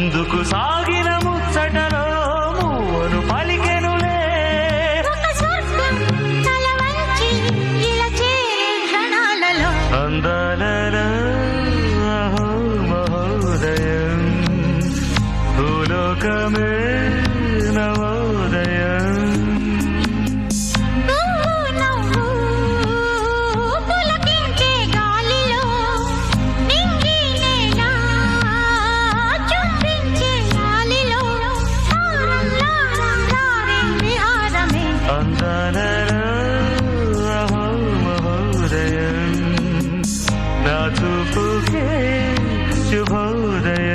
ముందుకు సాగిన ముచ్చటలో మూవను పలికెనులే. అందాలలో మహోదయం భూలోకమే today